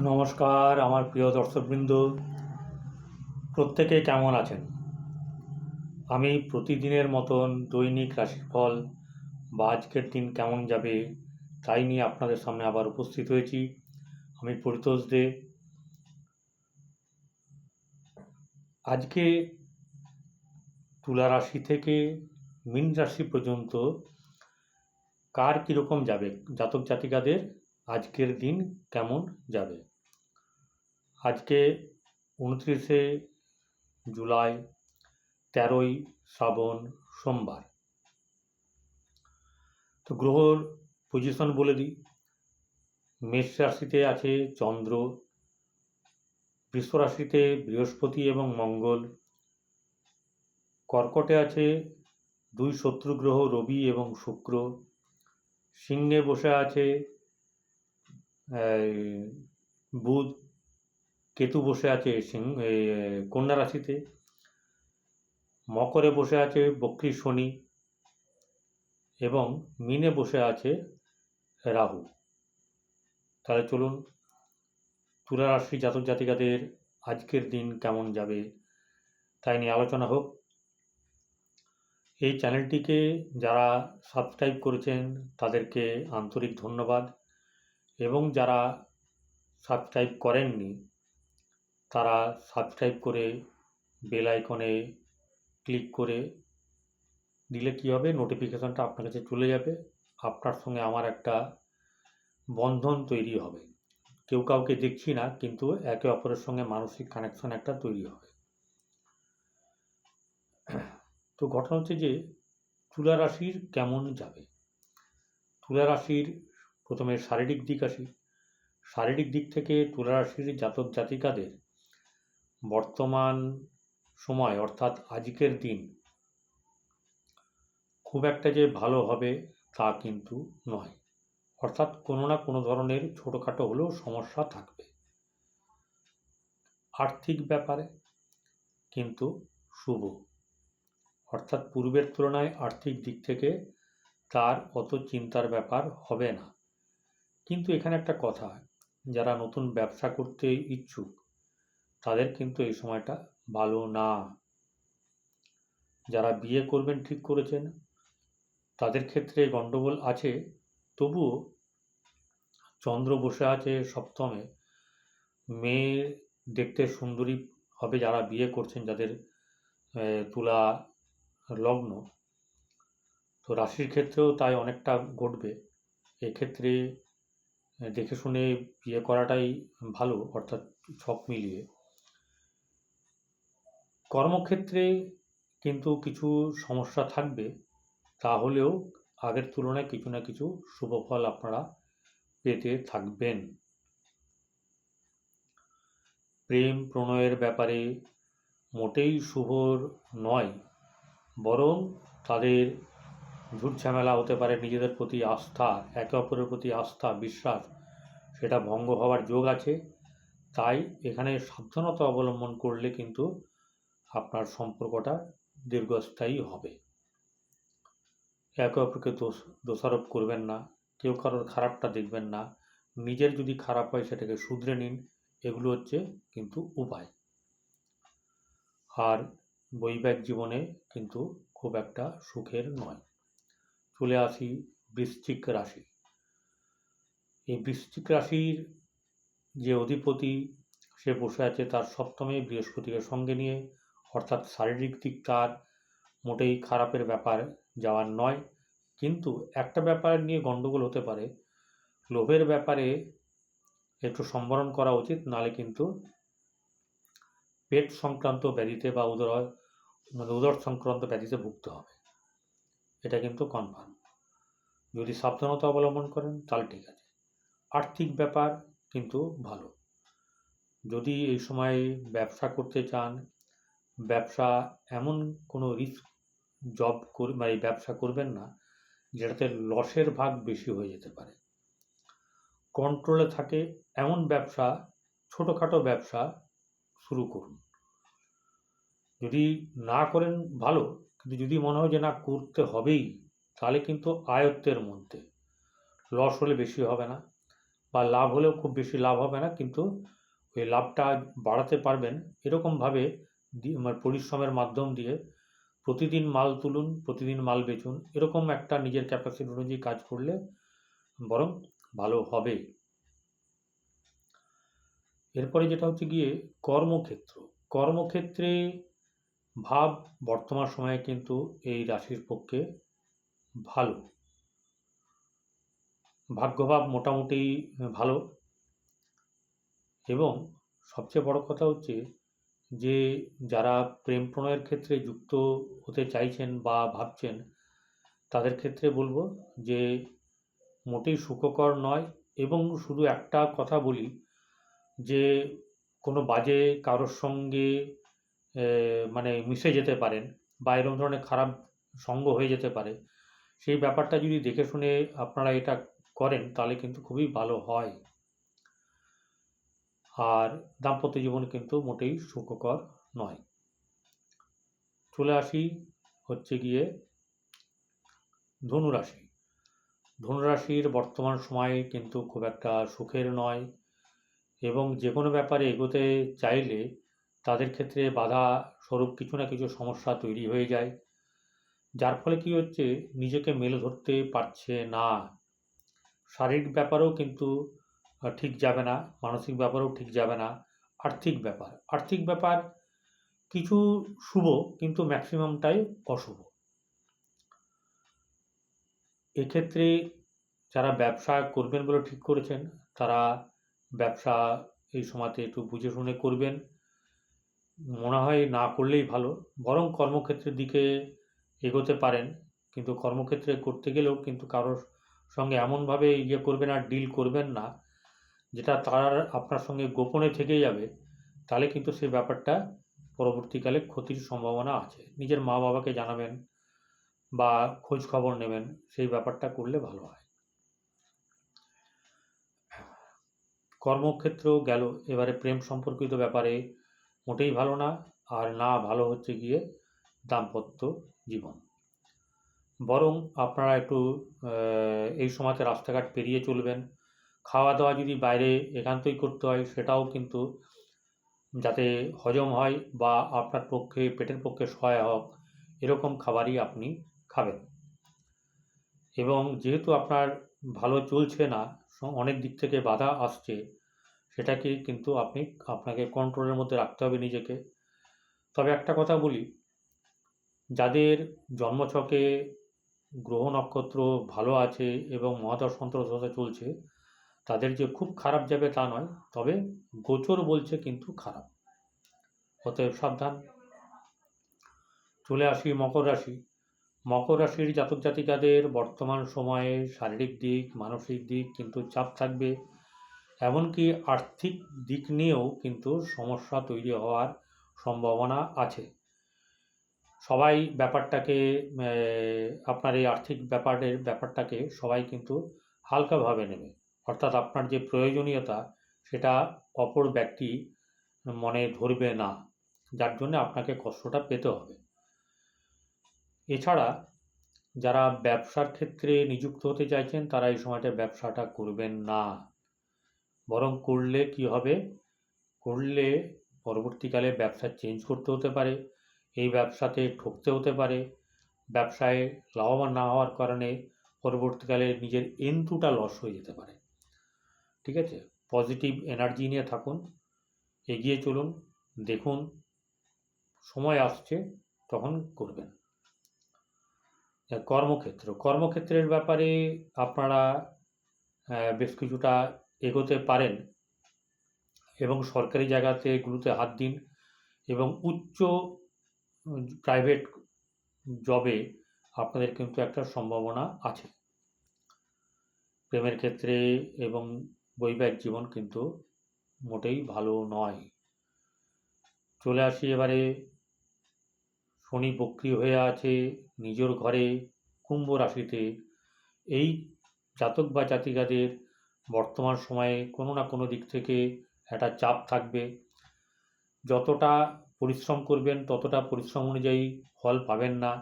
নমস্কার, আমার প্রিয় দর্শকবৃন্দ। প্রত্যেকে কেমন আছেন? আমি প্রতিদিনের মতন দৈনিক রাশিফল বা আজকের দিন কেমন যাবে তাই নিয়ে আপনাদের সামনে আবার উপস্থিত হয়েছি। আমি পরিতোষ দে। আজকে তুলা রাশি থেকে মীন রাশি পর্যন্ত কার কীরকম যাবে? জাতক জাতিকাদের আজকের দিন কেমন যাবে? আজকে উনত্রিশে জুলাই, তেরোই শ্রাবণ সোমবার। তো গ্রহর পজিশন বলে দিই। মেষ রাশিতে আছে চন্দ্র, বৃষ রাশিতে বৃহস্পতি এবং মঙ্গল। কর্কটে আছে দুই শত্রু গ্রহ রবি এবং শুক্র। সিংহে বসে আছে বুধ কেতু বসে আছে সিং এই, কন্যা রাশিতে। মকরে বসে আছে বক্রী শনি এবং মিনে বসে আছে রাহু। তাহলে চলুন তুলা রাশি জাতক জাতিকাদের আজকের দিন কেমন যাবে তাই নিয়ে আলোচনা হোক। এই চ্যানেলটিকে যারা সাবস্ক্রাইব করেছেন তাদেরকে আন্তরিক ধন্যবাদ। এবং যারা সাবস্ক্রাইব করেননি, তারা সাবস্ক্রাইব করে বেল আইকনে ক্লিক করে দিলে কী হবে? নোটিফিকেশনটা আপনার কাছে চলে যাবে। আপনার সঙ্গে আমার একটা বন্ধন তৈরি হবে। কেউ কাউকে দেখছি না, কিন্তু একে অপরের সঙ্গে মানসিক কানেকশন একটা তৈরি হবে। তো ঘটনা হচ্ছে যে তুলা রাশির কেমন যাবে? তুলা রাশির প্রথমে শারীরিক দিক আসি। শারীরিক দিক থেকে তুলা রাশির জাতক জাতিকাদের বর্তমান সময়, অর্থাৎ আজকের দিন, খুব একটা যে ভালো হবে তা কিন্তু নয়। অর্থাৎ কোনো না কোনো ধরনের ছোটোখাটো হলেও সমস্যা থাকবে। আর্থিক ব্যাপারে কিন্তু শুভ। অর্থাৎ পূর্বের তুলনায় আর্থিক দিক থেকে তার অত চিন্তার ব্যাপার হবে না। কিন্তু এখানে একটা কথা, যারা নতুন ব্যবসা করতে ইচ্ছুক, তাদের কিন্তু এই সময়টা ভালো না। যারা বিয়ে করবেন ঠিক করেছেন, তাদের ক্ষেত্রে গণ্ডগোল আছে, তবুও চন্দ্র বসে আছে সপ্তমে। মেয়ে দেখতে সুন্দরী হবে যারা বিয়ে করছেন, যাদের তুলা লগ্ন। তো রাশির ক্ষেত্রেও তাই অনেকটা ঘটবে। এক্ষেত্রে দেখে শুনে বিয়ে করাটাই ভালো, অর্থাৎ সব মিলিয়ে। কর্মক্ষেত্রে কিন্তু কিছু সমস্যা থাকবে, তাহলেও আগের তুলনায় কিছু না কিছু শুভ ফল আপনারা পেতে থাকবেন। প্রেম প্রণয়ের ব্যাপারে মোটেই শুভর নয়, বরং তাদের ঝুট ঝামেলা হতে পারে নিজেদের প্রতি আস্থা, একে অপরের প্রতি আস্থা, বিশ্বাস, সেটা ভঙ্গ হওয়ার যোগ আছে। তাই এখানে সাবধানতা অবলম্বন করলে কিন্তু আপনার সম্পর্কটা দীর্ঘস্থায়ী হবে। একে অপরকে দোষ, দোষারোপ করবেন না। কেউ কারোর খারাপটা দেখবেন না। নিজের যদি খারাপ হয় সেটাকে শুধরে নিন। এগুলো হচ্ছে কিন্তু উপায়। আর বৈবাহিক জীবনে কিন্তু খুব একটা সুখের নয়। চলে আসি বৃশ্চিক রাশি। এই বৃশ্চিক রাশির যে অধিপতি, সে বসে আছে তার সপ্তমে বৃহস্পতিকে সঙ্গে নিয়ে। অর্থাৎ শারীরিক দিক তার মোটেই খারাপের ব্যাপার যাওয়ার নয়। কিন্তু একটা ব্যাপার নিয়ে গণ্ডগোল হতে পারে। লোভের ব্যাপারে একটু সম্বরণ করা উচিত, নালে কিন্তু পেট সংক্রান্ত ব্যাধিতে বা উদর উদর সংক্রান্ত ব্যাধিতে ভুগতে হবে। এটা কিন্তু কনফার্ম যদি সাবধানতা অবলম্বন করেন, তাহলে ঠিক আছে। আর্থিক ব্যাপার কিন্তু ভালো। যদি এই সময় ব্যবসা করতে চান, ব্যবসা এমন কোনো রিস্ক জব কর মানে ব্যবসা করবেন না, যেটাতে লসের ভাগ বেশি হয়ে যেতে পারে। কন্ট্রোলে থাকে এমন ব্যবসা, ছোটোখাটো ব্যবসা শুরু করুন। যদি না করেন, ভালো। কিন্তু যদি মনে হয় যে না, করতে হবেই তাহলে কিন্তু আয়ত্তের মধ্যে। লস হলে বেশি হবে না বা লাভ হলেও খুব বেশি লাভ হবে না, কিন্তু ওই লাভটা বাড়াতে পারবেন এরকমভাবে মানে পরিশ্রমের মাধ্যম দিয়ে প্রতিদিন মাল তুলুন, প্রতিদিন মাল বেচুন, এরকম একটা নিজের ক্যাপাসিটি অনুযায়ী কাজ করলে বরং ভালো হবে। এরপরে যেটা হচ্ছে গিয়ে কর্মক্ষেত্র। কর্মক্ষেত্রে ভাব বর্তমান সময়ে কিন্তু এই রাশির পক্ষে ভালো। ভাগ্যভাব মোটামুটি ভালো। এবং সবচেয়ে বড় কথা হচ্ছে যে, যারা প্রেম প্রণয়ের ক্ষেত্রে যুক্ত হতে চাইছেন বা ভাবছেন, তাদের ক্ষেত্রে বলব যে, মোটেই সুখকর নয়। এবং শুধু একটা কথা বলি যে, কোনো বাজে কারোর সঙ্গে মানে মিশে যেতে পারেন বা এরকম ধরনের খারাপ সঙ্গ হয়ে যেতে পারে সেই ব্যাপারটা যদি দেখে শুনে আপনারা এটা করেন, তাহলে কিন্তু খুবই ভালো হয়। আর দাম্পত্য জীবন কিন্তু মোটেই সুখকর নয়। চলে আসি হচ্ছে গিয়ে ধনুরাশি ধনুরাশির বর্তমান সময় কিন্তু খুব একটা সুখের নয় এবং যে কোনো ব্যাপারে এগোতে চাইলে তাদের ক্ষেত্রে বাধা স্বরূপ কিছু না কিছু সমস্যা তৈরি হয়ে যায়। যার ফলে কি হচ্ছে? নিজেকে মেলে ধরতে পারছে না। শারীরিক ব্যাপারেও কিন্তু ঠিক যাবে না। মানসিক ব্যাপারেও ঠিক যাবে না। আর্থিক ব্যাপার। আর্থিক ব্যাপার কিছু শুভ, কিন্তু ম্যাক্সিমামটাই অশুভ। এক্ষেত্রে যারা ব্যবসা করবেন বলে ঠিক করেছেন, তারা ব্যবসা এই সময়তে একটু বুঝে শুনে করবেন। মনে হয় না করলেই ভালো। বরং কর্মক্ষেত্রের দিকে এগোতে পারেন। কিন্তু কর্মক্ষেত্রে করতে গেলেও কিন্তু কারোর সঙ্গে এমনভাবে ইয়ে করবেন আর ডিল করবেন না, যেটা তার আপনার সঙ্গে গোপনে থেকে যাবে, তাহলে কিন্তু সেই ব্যাপারটা পরবর্তীকালে ক্ষতির সম্ভাবনা আছে। নিজের মা বাবাকে জানাবেন বা খোঁজ খবর নেবেন, সেই ব্যাপারটা করলে ভালো হয়। কর্মক্ষেত্র গেল, এবারে প্রেম সম্পর্কিত ব্যাপারে মোটেই ভালো না, আর না ভালো হচ্ছে গিয়ে দাম্পত্য জীবন। বরং আপনারা একটু এই সময়তে রাস্তাঘাট পেরিয়ে চলবেন। খাওয়া দাওয়া যদি বাইরে একান্তই করতে হয়, সেটাও কিন্তু যাতে হজম হয় বা আপনার পক্ষে, পেটের পক্ষে সহায়ক, এরকম খাবারই আপনি খাবেন। এবং যেহেতু আপনার ভালো চলছে না অনেক দিক থেকে বাধা আসছে, সেটাকে কিন্তু আপনি, আপনাকে কন্ট্রোলের মধ্যে রাখতে হবে নিজেকে। তবে একটা কথা বলি যাদের জন্মছকে গ্রহ নক্ষত্র ভালো আছে এবং মহাদশ অন্তর্দশা চলছে, তাদের যে খুব খারাপ যাবে তা নয়, তবে গোচর বলছে কিন্তু খারাপ। অতএব সাবধান। চলে আসি মকর রাশি। মকর রাশির জাতক জাতিকাদের বর্তমান সময়ে শারীরিক দিক, মানসিক দিক কিন্তু চাপ থাকবে। এমনকি আর্থিক দিক নিয়েও কিন্তু সমস্যা তৈরি হওয়ার সম্ভাবনা আছে। সবাই ব্যাপারটাকে আপনার এই আর্থিক ব্যাপারের ব্যাপারটাকে সবাই কিন্তু হালকাভাবে নেবে। অর্থাৎ আপনার যে প্রয়োজনীয়তা, সেটা অপর ব্যক্তি মনে ধরবে না। যার জন্য আপনাকে কষ্টটা পেতে হবে। এছাড়া, যারা ব্যবসার ক্ষেত্রে নিযুক্ত হতে চাইছেন, তারা এই সময়টা ব্যবসাটা করবেন না। বরং করলে কি হবে? করলে পরবর্তীকালে ব্যবসা চেঞ্জ করতে হতে পারে। এই ব্যবসাতে ঠকতে হতে পারে। ব্যবসায় লাভবান না হওয়ার কারণে পরবর্তীকালে নিজের এন্টুটা লস হয়ে যেতে পারে। ঠিক আছে? পজিটিভ এনার্জি নিয়ে থাকুন, এগিয়ে চলুন, দেখুন, সময় আসছে, তখন করবেন। কর্মক্ষেত্র, কর্মক্ষেত্রের ব্যাপারে আপনারা বেশ কিছুটা এগোতে পারেন এবং সরকারি জায়গাতে এগুলোতে হাত দিন এবং উচ্চ প্রাইভেট জবে আপনাদের কিন্তু একটা সম্ভাবনা আছে। প্রেমের ক্ষেত্রে এবং বৈবাহিক জীবন কিন্তু মোটেই ভালো নয়। চলে আসি এবারে, শনি বক্রি হয়ে আছে নিজের ঘরে কুম্ভ রাশিতে। এই জাতক বা জাতিকাদের বর্তমান সময়ে কোনো না কোনো দিক থেকে একটা চাপ থাকবে। যতটা পরিশ্রম করবেন, ততটা পরিশ্রম অনুযায়ী ফল পাবেন না।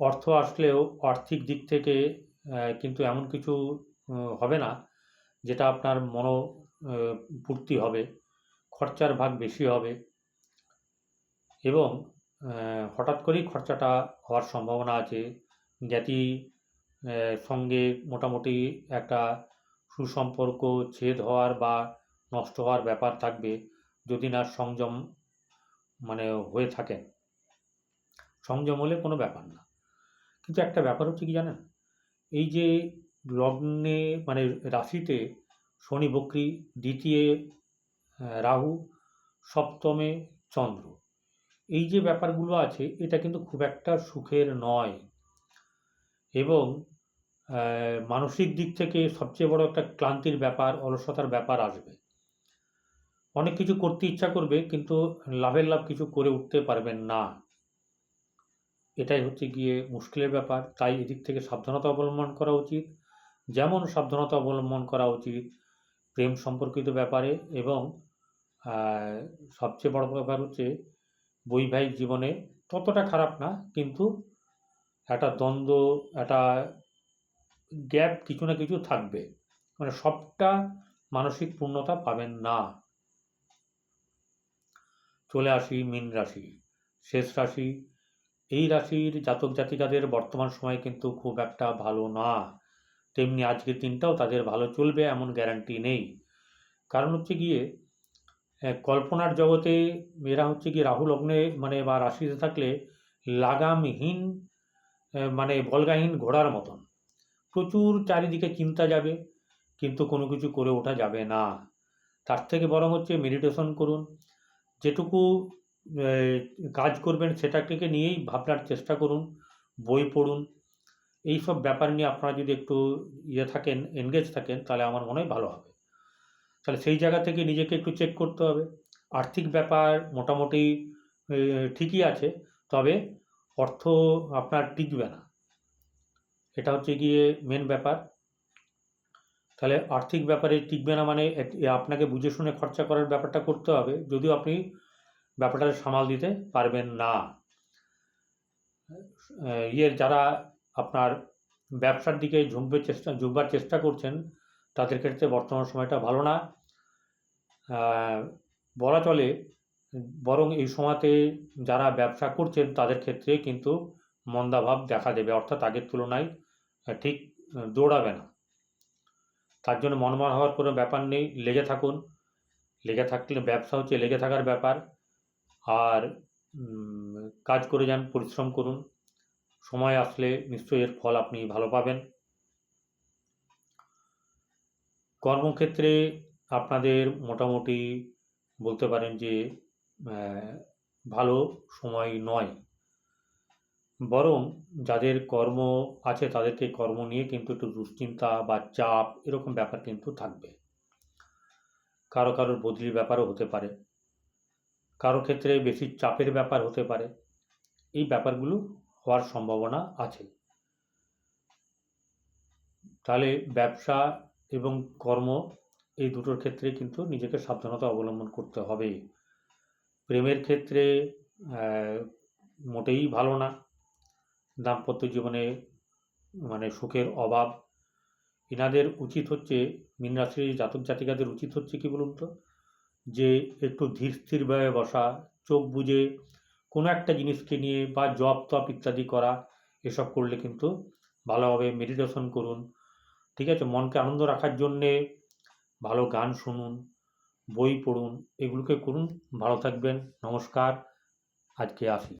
অর্থ আসলেও আর্থিক দিক থেকে কিন্তু এমন কিছু হবে না যেটা আপনার মনো পূর্তি হবে, খরচার ভাগ বেশি হবে এবং হঠাৎ করেই খরচাটা হওয়ার সম্ভাবনা আছে। জ্ঞাতি সঙ্গে মোটামুটি একটা সুসম্পর্ক, ছেদ হওয়ার বা নষ্ট হওয়ার ব্যাপার থাকবে। যদি না সংযম মানে হয়ে থাকেন। সংযম হলে কোনো ব্যাপার না। কিন্তু একটা ব্যাপার হচ্ছে কি জানেন? এই যে লগ্নে মানে রাশিতে শনি, বক্রী, দ্বিতীয় রাহু, সপ্তমে চন্দ্র, এই যে ব্যাপারগুলো আছে, এটা কিন্তু খুব একটা সুখের নয়। এবং মানসিক দিক থেকে সবচেয়ে বড় একটা ক্লান্তির ব্যাপার, অলসতার ব্যাপার আসবে। অনেক কিছু করতে ইচ্ছা করবে, কিন্তু লাভের লাভ কিছু করে উঠতে পারবেন না। এটাই হচ্ছে গিয়ে মুশকিলের ব্যাপার। তাই এদিক থেকে সাবধানতা অবলম্বন করা উচিত। যেমন সাবধানতা অবলম্বন করা উচিত প্রেম সম্পর্কিত ব্যাপারে এবং সবচেয়ে বড় ব্যাপার হচ্ছে বৈবাহিক জীবনে ততটা খারাপ না, কিন্তু একটা দ্বন্দ্ব, একটা গ্যাপ কিছু না কিছু থাকবে। মানে সবটা মানসিক পূর্ণতা পাবেন না। চলে আসি মীন রাশি, শেষ রাশি। এই রাশির জাতক জাতিকাদের বর্তমান সময় কিন্তু খুব একটা ভালো না। তেমনি আজকের দিনটাও তাদের ভালো চলবে এমন গ্যারান্টি নেই। কারণ হচ্ছে গিয়ে কল্পনার জগতে এরা হচ্ছে কি রাহু লগ্নে মানে বা রাশিতে থাকলে লাগামহীন মানে বলগাহীন ঘোড়ার মতন। প্রচুর চারিদিকে চিন্তা যাবে, কিন্তু কোনো কিছু করে ওঠা যাবে না। তার থেকে বরং হচ্ছে মেডিটেশন করুন। যেটুকু কাজ করবেন সেটাকে নিয়েই ভাবনার চেষ্টা করুন, বই পড়ুন। এই সব ব্যাপার নিয়ে আপনারা যদি একটু ইয়ে থাকেন এনগেজ থাকেন, তাহলে আমার মনে হয় ভালো হবে। তাহলে সেই জায়গা থেকে নিজেকে একটু চেক করতে হবে। আর্থিক ব্যাপার মোটামুটি ঠিকই আছে, তবে অর্থ আপনার টিকবে না। এটা হচ্ছে গিয়ে মেন ব্যাপার। তাহলে আর্থিক ব্যাপারে টিকবে না মানে আপনাকে বুঝে শুনে খরচা করার ব্যাপারটা করতে হবে। যদিও আপনি ব্যাপারটা সামাল দিতে পারবেন না। ইয়ের যারা আপনার ব্যবসার দিকে ঝুঁকবে চেষ্টা, ঝুঁকবার চেষ্টা করছেন, তাদের ক্ষেত্রে বর্তমান সময়টা ভালো না। বলা চলে, বরং এই সময়তে যারা ব্যবসা করছেন, তাদের ক্ষেত্রে কিন্তু মন্দাভাব দেখা দেবে, অর্থাৎ আগের তুলনায় ঠিক দৌড়াবে না। তার জন্য মনমার হওয়ার কোনো ব্যাপার নেই, লেগে থাকুন। লেগে থাকলে ব্যবসা হচ্ছে লেগে থাকার ব্যাপার। আর কাজ করে যান, পরিশ্রম করুন। সময় আসলে নিশ্চয়ই এর ফল আপনি ভালো পাবেন। কর্মক্ষেত্রে আপনাদের মোটামুটি বলতে পারেন যে ভালো সময় নয়। বরং যাদের কর্ম আছে তাদেরকে কর্ম নিয়ে কিন্তু একটু দুশ্চিন্তা বা চাপ এরকম ব্যাপার কিন্তু থাকবে। কারও কারোর বদলির ব্যাপারও হতে পারে। কারও ক্ষেত্রে বেশি চাপের ব্যাপার হতে পারে। এই ব্যাপারগুলো হওয়ার সম্ভাবনা আছে। তাহলে ব্যবসা এবং কর্ম এই দুটোর ক্ষেত্রে কিন্তু নিজেকে সাবধানতা অবলম্বন করতে হবে। প্রেমের ক্ষেত্রে মোটেই ভালো না। দাম্পত্য জীবনে মানে সুখের অভাব। এনাদের উচিত হচ্ছে মীন রাশির জাতক জাতিকাদের উচিত হচ্ছে কি বলুন তো? যে একটু ধীর স্থিরভাবে বসা, চোখ বুজে কোনো একটা জিনিসকে নিয়ে বা জপ তপ ইত্যাদি করা, এসব করলে কিন্তু ভালোভাবে মেডিটেশন করুন। ঠিক আছে? মনকে আনন্দ রাখার জন্যে ভালো গান শুনুন, বই পড়ুন, এগুলোকে করুন। ভালো থাকবেন। নমস্কার। আজকে আসি।